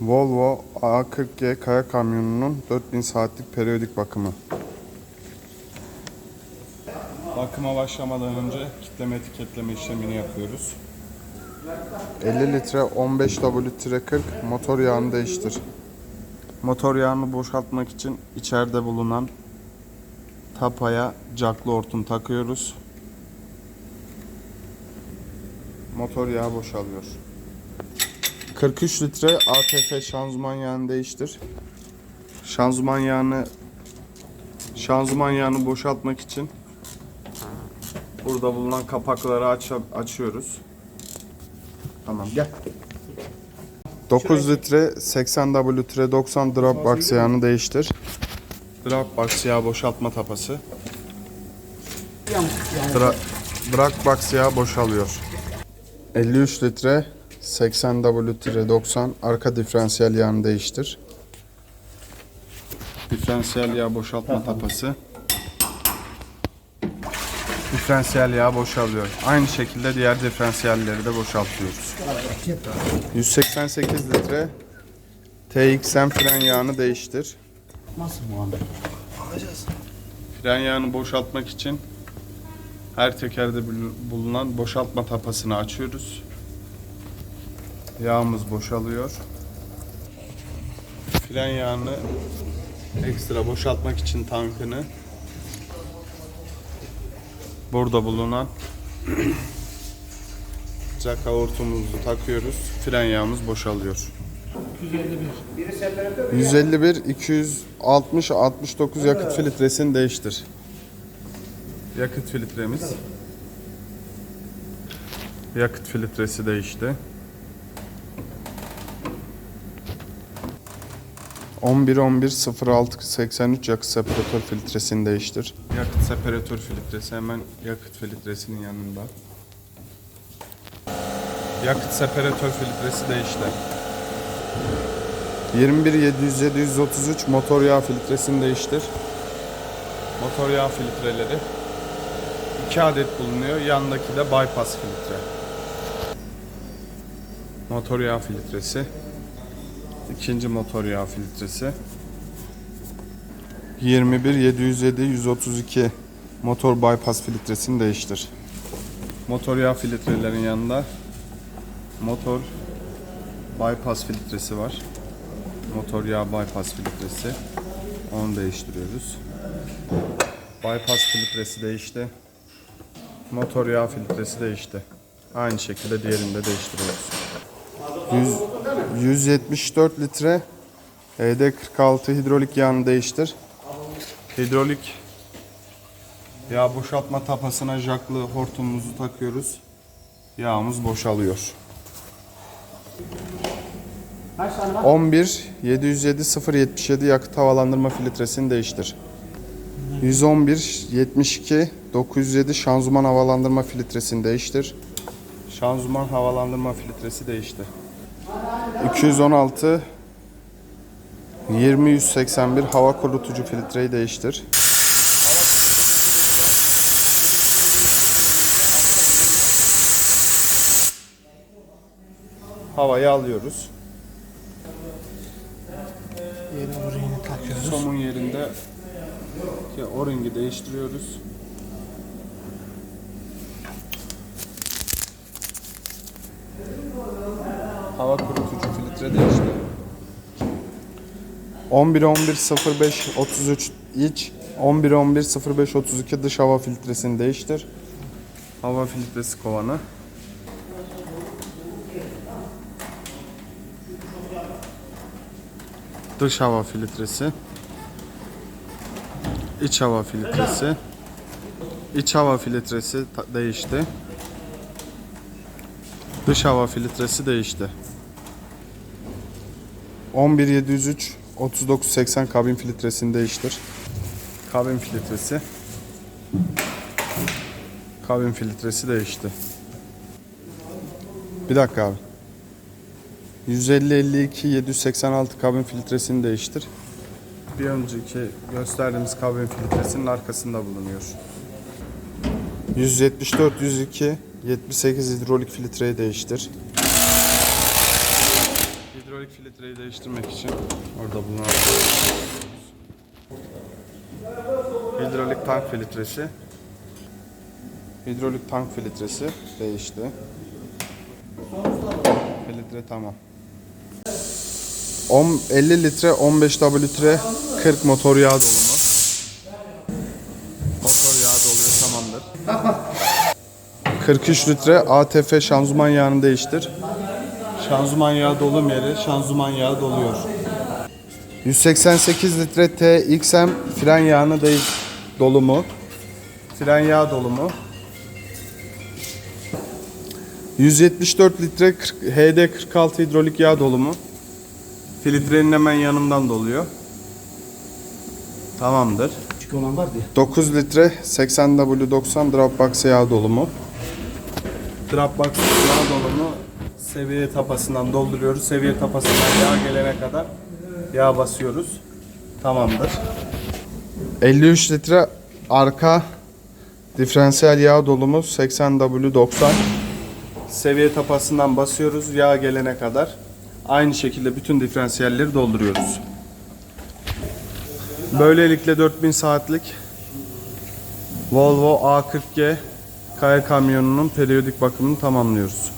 Volvo A40G kaya kamyonunun 4000 saatlik periyodik bakımı. Bakıma başlamadan önce kitleme etiketleme işlemini yapıyoruz. 50 litre 15W-40 motor yağını değiştir. Motor yağını boşaltmak için içeride bulunan tapaya caklı hortum takıyoruz. Motor yağı boşalıyor. 43 litre ATF şanzıman yağını değiştir. Şanzıman yağını şanzıman yağını boşaltmak için burada bulunan kapakları aç, açıyoruz. Tamam gel. 9 litre 80 W 90 Dropbox yağını değiştir. Dropbox yağ boşaltma tapası. Dra Dropbox yağı boşalıyor. 53 litre 80 W 90 arka diferansiyel yağını değiştir. Diferansiyel yağ boşaltma tapası. Diferansiyel yağ boşalıyor. Aynı şekilde diğer diferansiyelleri de boşaltıyoruz. 188 litre TXM fren yağını değiştir. Nasıl Muhammed? Fren yağını boşaltmak için her tekerde bul- bulunan boşaltma tapasını açıyoruz. Yağımız boşalıyor. Fren yağını ekstra boşaltmak için tankını burada bulunan caka hortumumuzu takıyoruz. Fren yağımız boşalıyor. 151 260 69 yakıt filtresini değiştir. Yakıt filtremiz. Yakıt filtresi değişti. 11 11 06 83 yakıt separatör filtresini değiştir. Yakıt separatör filtresi hemen yakıt filtresinin yanında. Yakıt separatör filtresi değişti. 21 707 133 motor yağ filtresini değiştir. Motor yağ filtreleri 2 adet bulunuyor. Yanındaki de bypass filtre. Motor yağ filtresi. İkinci motor yağ filtresi. 21 707 132 motor bypass filtresini değiştir. Motor yağ filtrelerin yanında motor bypass filtresi var. Motor yağ bypass filtresi. Onu değiştiriyoruz. Bypass filtresi değişti. Motor yağ filtresi değişti. Aynı şekilde diğerini de değiştiriyoruz. 100, 174 litre ED46 hidrolik yağını değiştir. Hidrolik yağ boşaltma tapasına jaklı hortumumuzu takıyoruz. Yağımız boşalıyor. Kaç tane var? 11 707 077 yakıt havalandırma filtresini değiştir. 111 72 907 şanzıman havalandırma filtresini değiştir. Şanzıman havalandırma filtresi değişti. 216 20 181 hava kurutucu filtreyi değiştir. Havayı alıyoruz. Yeni orijini takıyoruz. Somun yerinde o-ringi değiştiriyoruz. Hava kurutucu filtre değişti. 11 11 05 33 iç 11 11 05 32 dış hava filtresini değiştir. Hava filtresi kovanı. Dış hava filtresi. İç hava filtresi. İç hava filtresi değişti. Dış hava filtresi değişti. 11703 3980 kabin filtresini değiştir. Kabin filtresi. Kabin filtresi değişti. Bir dakika abi. 150 52 786 kabin filtresini değiştir. Bir önceki gösterdiğimiz kabin filtresinin arkasında bulunuyor. 174 102 78 hidrolik filtreyi değiştir. Hidrolik filtreyi değiştirmek için orada bulunan hidrolik tank filtresi hidrolik tank filtresi değişti. Filtre tamam. 10, 50 litre 15 W 40 motor yağı dolumu. Motor yağı doluyor tamamdır. 43 litre ATF şanzıman yağını değiştir. Şanzıman yağı dolum yeri şanzıman yağı doluyor. 188 litre TXM fren yağını değiş dolumu. Fren yağ dolumu. 174 litre 40 HD 46 hidrolik yağ dolumu. Filtrenin hemen yanından doluyor. Tamamdır. Küçük olan var diye. 9 litre 80W90 Dropbox yağ dolumu. Dropbox yağ dolumu seviye tapasından dolduruyoruz. Seviye tapasından yağ gelene kadar yağ basıyoruz. Tamamdır. 53 litre arka diferansiyel yağ dolumu 80W90 seviye tapasından basıyoruz yağ gelene kadar. Aynı şekilde bütün diferansiyelleri dolduruyoruz. Böylelikle 4000 saatlik Volvo A40G kaya kamyonunun periyodik bakımını tamamlıyoruz.